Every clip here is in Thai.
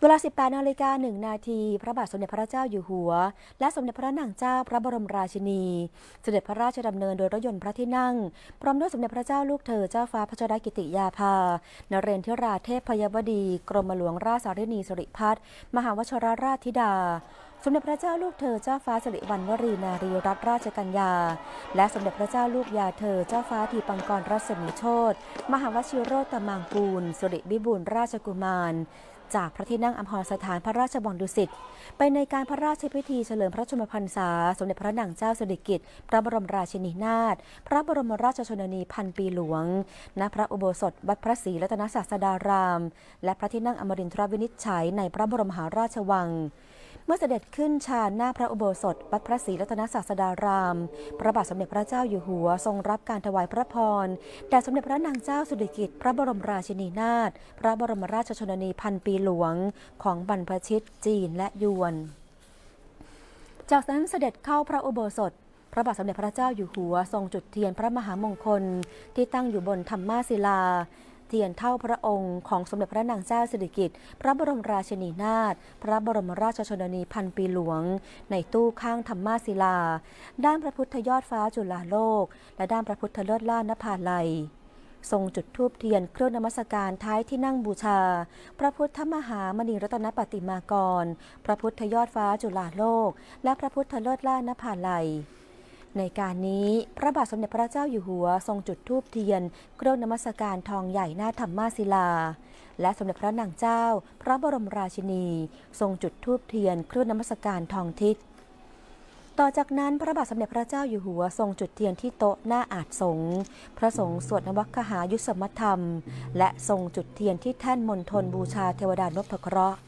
เวลา 18 นาฬิกา 1 นาที พระบาทสมเด็จพระเจ้าอยู่หัว และสมเด็จพระนางเจ้าพระบรมราชินี เสด็จพระราชดำเนินโดยรถยนต์พระที่นั่ง พร้อมด้วยสมเด็จพระเจ้าลูกเธอเจ้าฟ้าพระชรกิติยาภา นเรนทิราเทพพยบดี กรมหลวงราชสารินีสิริพัฒน์ มหาวชรราชธิดา สมเด็จพระเจ้าลูกเธอเจ้าฟ้าสิริวัณวรีนารีรัตนราชกัญญา และสมเด็จพระเจ้าลูกยาเธอเจ้าฟ้าทีปังกรรัศมีโชตมหาวชิโรตมังกูลสิริวิบูลราชกุมาร จากพระที่นั่งอัมพรสถานพระราชวังดุสิตไปในการพระราชพิธีเฉลิมพระชนมพรรษา สมเด็จพระนางเจ้าสิริกิติ์พระบรมราชินีนาถพระบรมราชชนนีพันปีหลวงณพระอุโบสถวัดพระศรีรัตนศาสดาราม และพระที่นั่งอมรินทรวินิจฉัยในพระบรมมหาราชวัง เมื่อเสด็จขึ้นชาญหน้าพระอุโบสถ วัดพระศรีรัตนศาสดาราม พระบาทสมเด็จพระเจ้าอยู่หัวทรงรับการถวายพระพร แด่สมเด็จพระนางเจ้าสุริกิติ์พระบรมราชินีนาถ พระบรมราชชนนีพันปีหลวง ของบรรพชิตจีนและยวน จากนั้นเสด็จเข้าพระอุโบสถพระบาทสมเด็จพระเจ้าอยู่หัวทรงจุดเทียนพระมหามงคลที่ตั้งอยู่บนธรรมาศิลา ทียนเท่าพระองค์ของสมเด็จพระนางเจ้าสิริกิติ์พระบรมราชินีนาถพระบรมราชชนนีพันปีหลวง ในตู้ข้างธรรมาศิลา ด้านพระพุทธยอดฟ้าจุฬาโลก และด้านพระพุทธเลิศล่านภาลัยทรงจุดธูปเทียนเครื่องนมัสการท้ายที่นั่งบูชา พระพุทธมหามณีรัตนปฏิมากร พระพุทธยอดฟ้าจุฬาโลก และพระพุทธเลิศล่านภาลัย ในการนี้พระบาทสมเด็จพระเจ้าอยู่หัวทรงจุดธูปเทียน เครื่องนมัสการทองใหญ่หน้าธรรมาศิลา และสมเด็จพระนางเจ้า พระบรมราชินี ทรงจุดธูปเทียน เครื่องนมัสการทองทิศต่อจากนั้นพระบาทสมเด็จพระเจ้าอยู่หัวทรงจุดเทียนที่โต๊ะหน้าอาจสงพระสงฆ์สวดนวัคหายุสมธรรม และทรงจุดเทียนที่แท่นมณฑลบูชาเทวดานพเคราะห์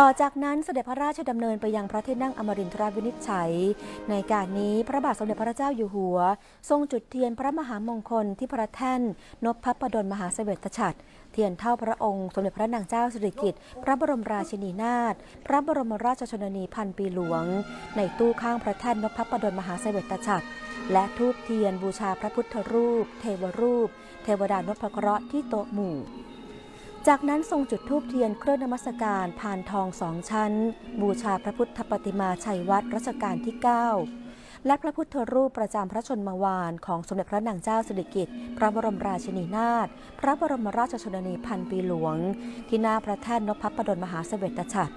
ต่อจากนั้นเสด็จพระราชดำเนินไปยังพระที่นั่งอมรินทราวินิจฉัย ในการนี้พระบาทสมเด็จพระเจ้าอยู่หัว ทรงจุดเทียนพระมหามงคลที่พระแท่นนพพระประดลมหาเสวตฉัตรเทียนเท่าพระองค์ สมเด็จพระนางเจ้าสิริกิติ์พระบรมราชินีนาถพระบรมราชชนนีพันปีหลวง ในตู้ข้างพระแท่นนพพระประดลมหาเสวตฉัตรและทูบเทียนบูชาพระพุทธรูป เทวรูป เทวดานพเคราะห์ที่โต๊ะหมู่ จากนั้นทรงจุดธูปเทียนเครื่องนมัสการผ่านทองสองชั้น บูชาพระพุทธปฏิมาชัยวัดรัชกาลที่ 9 และพระพุทธรูปประจำพระชนมวานของสมเด็จพระนางเจ้าสิริกิติ์พระบรมราชินีนาถพระบรมราชชนนีพันปีหลวง ที่หน้าพระแท่นนพพระดลมหาเสวตฉัตร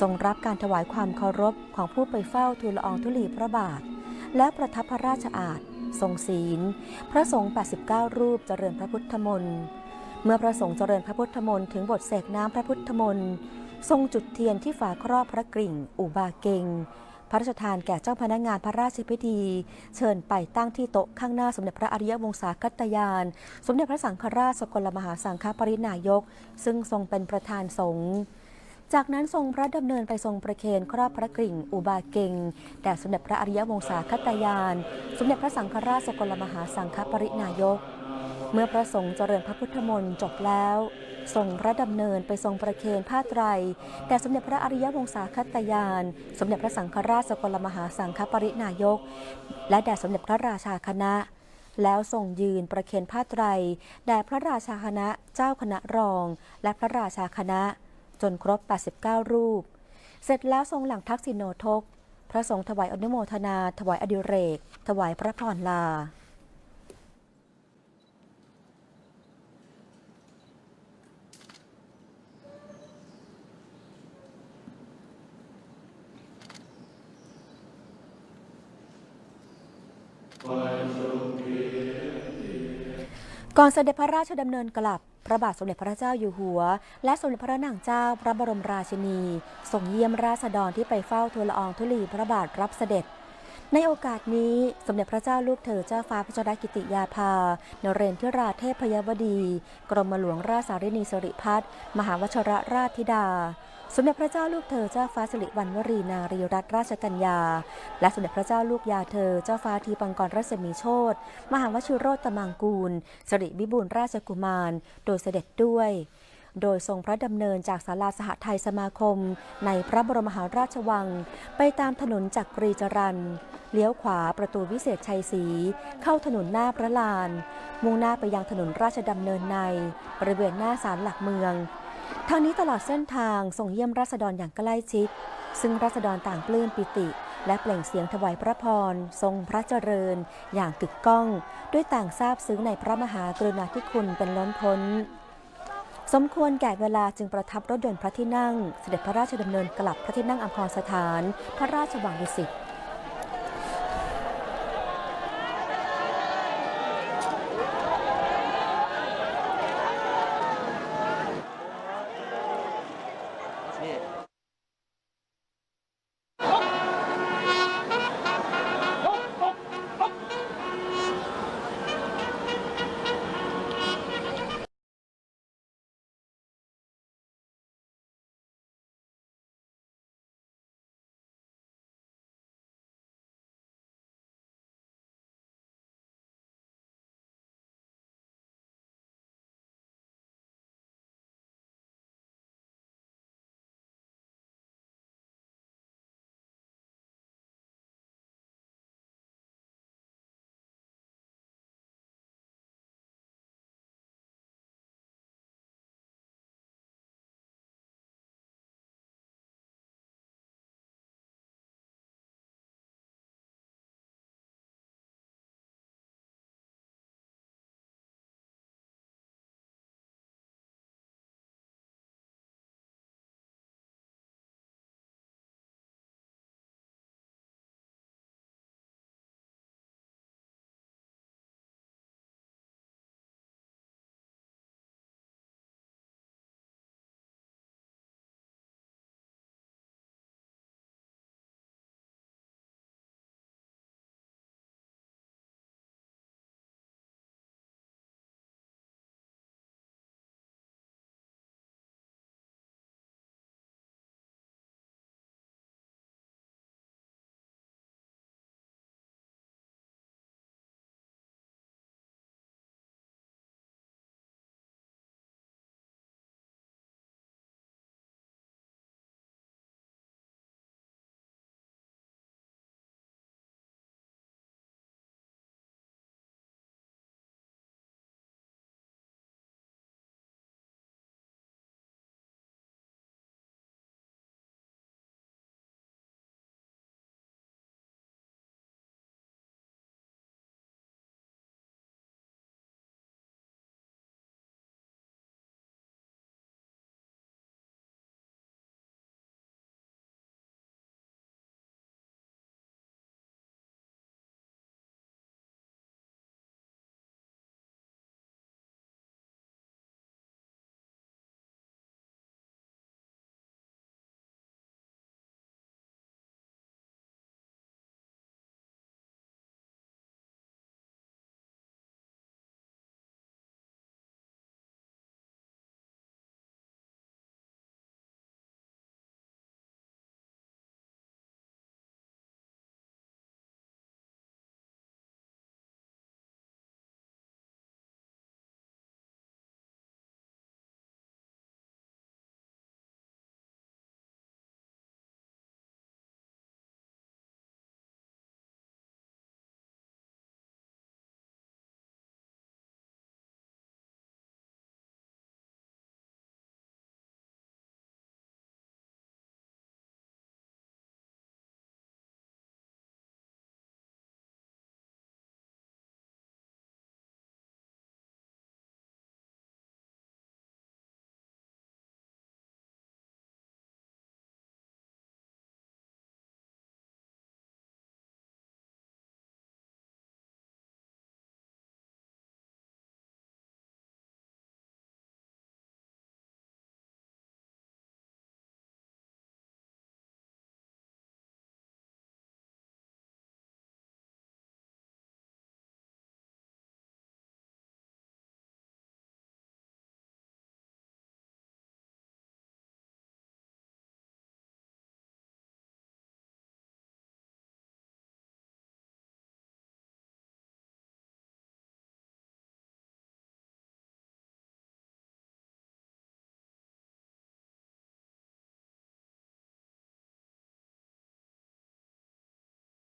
ทรงรับการถวายความเคารพของผู้ไปเฝ้าทูลละอองธุลีพระบาท และประทับพระราชอาณทรงศีล พระสงฆ์89 รูปเจริญพระพุทธมนต์ เมื่อพระสงฆ์เจริญพระพุทธมนต์ถึงบทเสกน้ำพระพุทธมนต์ทรงจุดเทียนที่ฝาครอบพระกริ่ง อุบาเกงพระราชทานแก่เจ้าพนักงานพระราชพิธี เชิญไปตั้งที่โต๊ะข้างหน้าสมเด็จพระอริยวงศาคัตยาน สมเด็จพระสังฆราชสกลมหาสังฆปรินายก ซึ่งทรงเป็นประธานสงฆ์จากนั้นทรงพระดำเนินไปทรงประเคนครอบพระกริ่ง อุบาเกงแด่สมเด็จพระอริยวงศาคัตยาน สมเด็จพระสังฆราชสกลมหาสังฆปรินายก เมื่อพระสงฆ์เจริญพระพุทธมนต์จบแล้วทรงพระดำเนินไปทรงประเคนผ้าไตรแด่สมเด็จพระอริยวงศาคตยาน สมเด็จพระสังฆราชสกลมหาสังฆปรินายก และแด่สมเด็จพระราชาคณะ แล้วทรงยืนประเคนผ้าไตรแด่พระราชาคณะเจ้าคณะรอง และพระราชาคณะ จนครบ 89 รูป เสร็จแล้วทรงหลังทักษิโนทก พระสงฆ์ถวายอนุโมทนา ถวายอดิเรก ถวายพระพรลา ก่อนเสด็จพระราชดำเนินกลับ พระบาทสมเด็จพระเจ้าอยู่หัว และสมเด็จพระนางเจ้าพระบรมราชินีส่งเยี่ยมราษฎรที่ไปเฝ้าทูลละอองธุลีพระบาทรับเสด็จ ในโอกาสนี้สมเด็จพระเจ้าลูกเธอเจ้าฟ้าพระชรกิติยาภา นเรนทิราเทพพยวดี กรมหลวงราชสารินีสิริพัฒน์มหาวชรราชธิดา สมเด็จพระเจ้าลูกเธอเจ้าฟ้าสิริวัณวรีนารีรัตนราชกัญญา และสมเด็จพระเจ้าลูกยาเธอเจ้าฟ้าทีปังกรรัศมีโชตมหาวชิโรตมังกูลสิริวิบูลราชกุมาร โดยเสด็จด้วย โดยทรงพระดำเนินจากศาลาสหไทยสมาคม ในพระบรมมหาราชวัง ไปตามถนนจักรีจรันเลี้ยวขวาประตูวิเศษชัยศรีเข้าถนนหน้าพระลาน มุ่งหน้าไปยังถนนราชดำเนินใน บริเวณหน้าศาลหลักเมืองทางนี้ตลอดเส้นทางส่งเยี่ยมราษฎรอย่างใกล้ชิด ซึ่งราษฎรต่างปลื้มปิติ และเปล่งเสียงถวายพระพร ทรงพระเจริญ อย่างกึกก้อง ด้วยต่างทราบซึ้งในพระมหากรุณาธิคุณเป็นล้นพ้น สมควรแก่เวลาจึงประทับรถยนต์พระที่นั่ง เสด็จพระราชดำเนินกลับพระที่นั่งอัมพรสถาน พระราชวังดุสิต